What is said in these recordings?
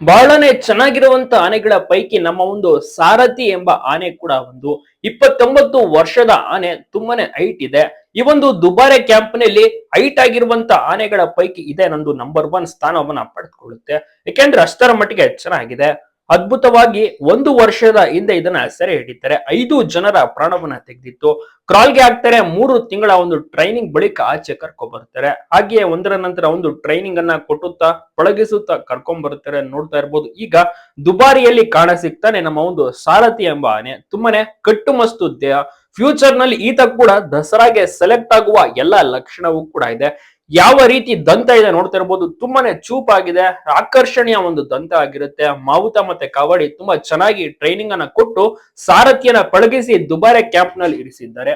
ಬಹಳನೇ ಚೆನ್ನಾಗಿರುವಂತ ಆನೆಗಳ ಪೈಕಿ ನಮ್ಮ ಒಂದು ಸಾರಥಿ ಎಂಬ ಆನೆ ಕೂಡ ಒಂದು. ಇಪ್ಪತ್ತೊಂಬತ್ತು ವರ್ಷದ ಆನೆ ತುಂಬಾನೇ ಹೈಟ್ ಇದೆ. ಈ ಒಂದು ದುಬಾರೆ ಕ್ಯಾಂಪ್ನಲ್ಲಿ ಹೈಟ್ ಆಗಿರುವಂತ ಆನೆಗಳ ಪೈಕಿ ಇದೆ ನಂದು ನಂಬರ್ ಒನ್ ಸ್ಥಾನವನ್ನ ಪಡೆದುಕೊಳ್ಳುತ್ತೆ. ಯಾಕೆಂದ್ರೆ ಅಷ್ಟರ ಮಟ್ಟಿಗೆ ಚೆನ್ನಾಗಿದೆ. ಅದ್ಭುತವಾಗಿ ಒಂದು ವರ್ಷದ ಹಿಂದೆ ಇದನ್ನ ಸೆರೆ ಹಿಡಿತಾರೆ. ಐದು ಜನರ ಪ್ರಾಣವನ್ನ ತೆಗೆದಿತ್ತು. ಕ್ರಾಲ್ಗೆ ಹಾಕ್ತಾರೆ. ಮೂರು ತಿಂಗಳ ಒಂದು ಟ್ರೈನಿಂಗ್ ಬಳಿಕ ಆಚೆ ಕರ್ಕೊಂಡ್ ಬರ್ತಾರೆ ಹಾಗೆಯೇ ಒಂದರ ನಂತರ ಒಂದು ಟ್ರೈನಿಂಗ್ ಅನ್ನ ಕೊಟ್ಟುತ್ತಾ ಪಳಗಿಸುತ್ತಾ ಕರ್ಕೊಂಡ್ ಬರ್ತಾರೆ ನೋಡ್ತಾ ಇರ್ಬೋದು. ಈಗ ದುಬಾರಿಯಲ್ಲಿ ಕಾಣ ಸಿಗ್ತಾನೆ ನಮ್ಮ ಒಂದು ಸಾರಥಿ ಎಂಬ ಆನೆ. ತುಂಬಾನೇ ಕಟ್ಟುಮಸ್ತು ದೇಹ. ಫ್ಯೂಚರ್ನಲ್ಲಿ ಈತ ಕೂಡ ದಸರಾಗೆ ಸೆಲೆಕ್ಟ್ ಆಗುವ ಎಲ್ಲಾ ಲಕ್ಷಣವೂ ಕೂಡ ಇದೆ. ಯಾವ ರೀತಿ ದಂತ ಇದೆ ನೋಡ್ತಾ ಇರ್ಬೋದು ತುಂಬಾನೇ ಚೂಪಾಗಿದೆ, ಆಕರ್ಷಣೀಯ ಒಂದು ದಂತ ಆಗಿರುತ್ತೆ. ಮಾವುತ ಮತ್ತೆ ಕವಡಿ ತುಂಬಾ ಚೆನ್ನಾಗಿ ಟ್ರೈನಿಂಗ್ ಅನ್ನ ಕೊಟ್ಟು, ಸಾರಥಿಯನ್ನ ಪಳಗಿಸಿ ದುಬಾರೆ ಕ್ಯಾಂಪ್ನಲ್ಲಿ ಇರಿಸಿದ್ದಾರೆ.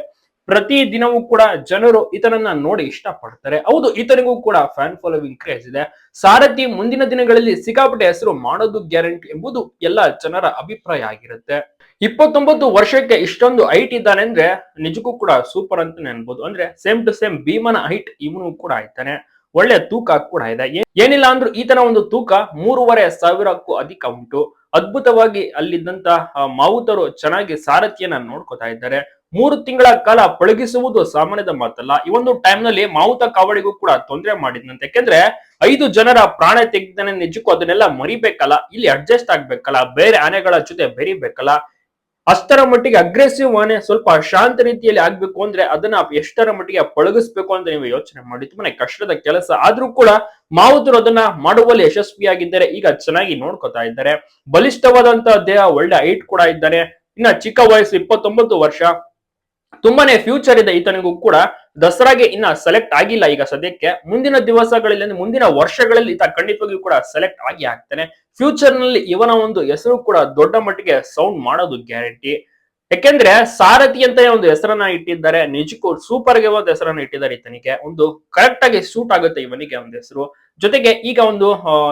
ಪ್ರತಿ ದಿನವೂ ಕೂಡ ಜನರು ಈತನನ್ನ ನೋಡಿ ಇಷ್ಟಪಡ್ತಾರೆ. ಹೌದು ಈತನಿಗೂ ಕೂಡ ಫ್ಯಾನ್ ಫಾಲೋವಿಂಗ್ ಕ್ರೇಜ್ ಇದೆ. ಸಾರಥಿ ಮುಂದಿನ ದಿನಗಳಲ್ಲಿ ಸಿಕ್ಕಾಪಟ್ಟೆ ಹೆಸರು ಮಾಡೋದು ಗ್ಯಾರಂಟಿ ಎಂಬುದು ಎಲ್ಲ ಜನರ ಅಭಿಪ್ರಾಯ ಆಗಿರುತ್ತೆ. ಇಪ್ಪತ್ತೊಂಬತ್ತು ವರ್ಷಕ್ಕೆ ಇಷ್ಟೊಂದು ಹೈಟ್ ಇದ್ದಾನೆ ಅಂದ್ರೆ ನಿಜಕ್ಕೂ ಕೂಡ ಸೂಪರ್ ಅಂತಾನೆ ಅನ್ಬೋದು. ಅಂದ್ರೆ ಸೇಮ್ ಟು ಸೇಮ್ ಭೀಮನ ಹೈಟ್ ಇವನು ಕೂಡ ಆಯ್ತಾನೆ ಒಳ್ಳೆ ತೂಕ ಕೂಡ ಇದೆ. ಏನಿಲ್ಲ ಅಂದ್ರು ಈತನ ಒಂದು ತೂಕ ಮೂರುವರೆ ಸಾವಿರಕ್ಕೂ ಅಧಿಕ ಉಂಟು. ಅದ್ಭುತವಾಗಿ ಅಲ್ಲಿದ್ದಂತ ಆ, ಮಾವುತರು ಚೆನ್ನಾಗಿ ಸಾರಥಿಯನ್ನ ನೋಡ್ಕೊತಾ ಇದ್ದಾರೆ. ಮೂರು ತಿಂಗಳ ಕಾಲ ಪಳಗಿಸುವುದು ಸಾಮಾನ್ಯದ ಮಾತಲ್ಲ. ಈ ಒಂದು ಟೈಮ್ನಲ್ಲಿ ಮಾವುತ ಕಾವಡಿಗೂ ಕೂಡ ತೊಂದರೆ ಮಾಡಿದ್ನಂತೆ. ಯಾಕೆಂದ್ರೆ ಐದು ಜನರ ಪ್ರಾಣ ತೆಗೆದನೆ ನಿಜಕ್ಕೂ ಅದನ್ನೆಲ್ಲ ಮರಿಬೇಕಲ್ಲ. ಇಲ್ಲಿ ಅಡ್ಜಸ್ಟ್ ಆಗ್ಬೇಕಲ್ಲ. ಬೇರೆ ಆನೆಗಳ ಜೊತೆ ಬೆರಿಬೇಕಲ್ಲ. ಅಷ್ಟರ ಮಟ್ಟಿಗೆ ಅಗ್ರೆಸಿವ್ ಆನೆ ಸ್ವಲ್ಪ ಶಾಂತ ರೀತಿಯಲ್ಲಿ ಆಗ್ಬೇಕು ಅಂದ್ರೆ ಅದನ್ನ ಎಷ್ಟರ ಮಟ್ಟಿಗೆ ಪಳಗಿಸ್ಬೇಕು ಅಂತ ನೀವು ಯೋಚನೆ ಮಾಡಿ. ತುಂಬಾನೇ ಕಷ್ಟದ ಕೆಲಸ. ಆದ್ರೂ ಕೂಡ ಮಾವುತರು ಅದನ್ನ ಮಾಡುವಲ್ಲಿ ಯಶಸ್ವಿಯಾಗಿದ್ದಾರೆ. ಈಗ ಚೆನ್ನಾಗಿ ನೋಡ್ಕೊತಾ ಇದ್ದಾರೆ. ಬಲಿಷ್ಠವಾದಂತಹ ದೇಹ ಒಳ್ಳೆ ಹೈಟ್ ಕೂಡ ಇದ್ದಾರೆ. ಇನ್ನ ಚಿಕ್ಕ ವಯಸ್ಸು ಇಪ್ಪತ್ತೊಂಬತ್ತು ವರ್ಷ. ತುಂಬಾನೇ ಫ್ಯೂಚರ್ ಇದೆ ಈತನಿಗೂ ಕೂಡ. ದಸರಾಗೆ ಇನ್ನ ಸೆಲೆಕ್ಟ್ ಆಗಿಲ್ಲ ಈಗ ಸದ್ಯಕ್ಕೆ. ಮುಂದಿನ ದಿವಸಗಳಲ್ಲಿ ಅಂದ್ರೆ ಮುಂದಿನ ವರ್ಷಗಳಲ್ಲಿ ಈತ ಖಂಡಿತವಾಗಿಯೂ ಕೂಡ ಸೆಲೆಕ್ಟ್ ಆಗಿ ಆಗ್ತಾನೆ. ಫ್ಯೂಚರ್ನಲ್ಲಿ ಇವನ ಒಂದು ಹೆಸರು ಕೂಡ ದೊಡ್ಡ ಮಟ್ಟಿಗೆ ಸೌಂಡ್ ಮಾಡೋದು ಗ್ಯಾರಂಟಿ ಯಾಕೆಂದ್ರೆ ಸಾರಥಿ ಅಂತ ಒಂದು ಹೆಸರನ್ನ ಇಟ್ಟಿದ್ದಾರೆ. ನಿಜಕ್ಕೂ ಸೂಪರ್ಗೆ ಒಂದು ಹೆಸರನ್ನ ಇಟ್ಟಿದ್ದಾರೆ ಈತನಿಗೆ. ಒಂದು ಕರೆಕ್ಟ್ ಆಗಿ ಸೂಟ್ ಆಗುತ್ತೆ ಇವನಿಗೆ ಒಂದು ಹೆಸರು. ಜೊತೆಗೆ ಈಗ ಒಂದು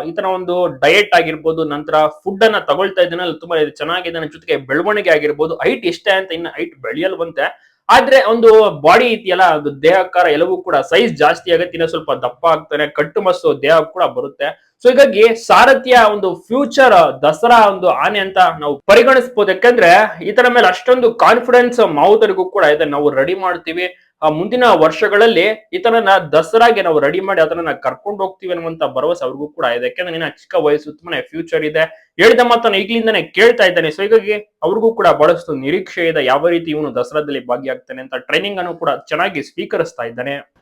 ಈತನ ಒಂದು ಡಯಟ್ ಆಗಿರ್ಬೋದು, ನಂತರ ಫುಡ್ ಅನ್ನ ತಗೊಳ್ತಾ ಇದ್ದಾನೆ. ತುಂಬಾ ಚೆನ್ನಾಗಿದ್ದಾನೆ ಚೆನ್ನಾಗಿದೆ. ಜೊತೆಗೆ ಬೆಳವಣಿಗೆ ಆಗಿರ್ಬೋದು. ಹೈಟ್ ಇಷ್ಟೇ ಅಂತ ಇನ್ನ ಹೈಟ್ ಬೆಳೆಯಲ್ವಂತೆ. ಆದ್ರೆ ಒಂದು ಬಾಡಿ ಇದೆಯಲ್ಲ, ಅದು ದೇಹಕಾರ ಎಲ್ಲವೂ ಕೂಡ ಸೈಜ್ ಜಾಸ್ತಿ ಆಗುತ್ತೆ, ಇನ್ನ ಸ್ವಲ್ಪ ದಪ್ಪ ಆಗ್ತಾನೆ ಕಟ್ಟುಮಸ್ಸು ದೇಹ ಕೂಡ ಬರುತ್ತೆ. ಸೊ ಹೀಗಾಗಿ ಸಾರಥಿಯ ಒಂದು ಫ್ಯೂಚರ್ ದಸರಾ ಒಂದು ಆನೆ ಅಂತ ನಾವು ಪರಿಗಣಿಸ್ಬೋದು. ಯಾಕಂದ್ರೆ ಈತರ ಮೇಲೆ ಅಷ್ಟೊಂದು ಕಾನ್ಫಿಡೆನ್ಸ್ ಮಾವುತರಿಗೂ ಕೂಡ ಇದೆ ನಾವು ರೆಡಿ ಮಾಡ್ತೀವಿ. ಆ ಮುಂದಿನ ವರ್ಷಗಳಲ್ಲಿ ಈತನನ್ನ ದಸರಾಗೆ ನಾವು ರೆಡಿ ಮಾಡಿ ಅದನ್ನ ಕರ್ಕೊಂಡು ಹೋಗ್ತೀವಿ ಅನ್ನುವಂತ ಭರವಸೆ ಅವ್ರಿಗೂ ಕೂಡ ಇದೆ. ಯಾಕಂದ್ರೆ ನಿನ್ನ ಚಿಕ್ಕ ವಯಸ್ಸು ತುಂಬಾನೇ ಫ್ಯೂಚರ್ ಇದೆ. ಹೇಳಿದ ಮಾತನ್ನ ಈಗಲಿಂದಾನೇ ಕೇಳ್ತಾ ಇದ್ದಾನೆ. ಸೊ ಹೀಗಾಗಿ ಅವ್ರಿಗೂ ಕೂಡ ಬಹಳಷ್ಟು ನಿರೀಕ್ಷೆ ಇದೆ ಯಾವ ರೀತಿ ಇವನು ದಸರಾದಲ್ಲಿ ಭಾಗಿಯಾಗ್ತಾನೆ ಅಂತ. ಟ್ರೈನಿಂಗ್ ಅನ್ನು ಕೂಡ ಚೆನ್ನಾಗಿ ಸ್ವೀಕರಿಸ್ತಾ ಇದ್ದಾನೆ.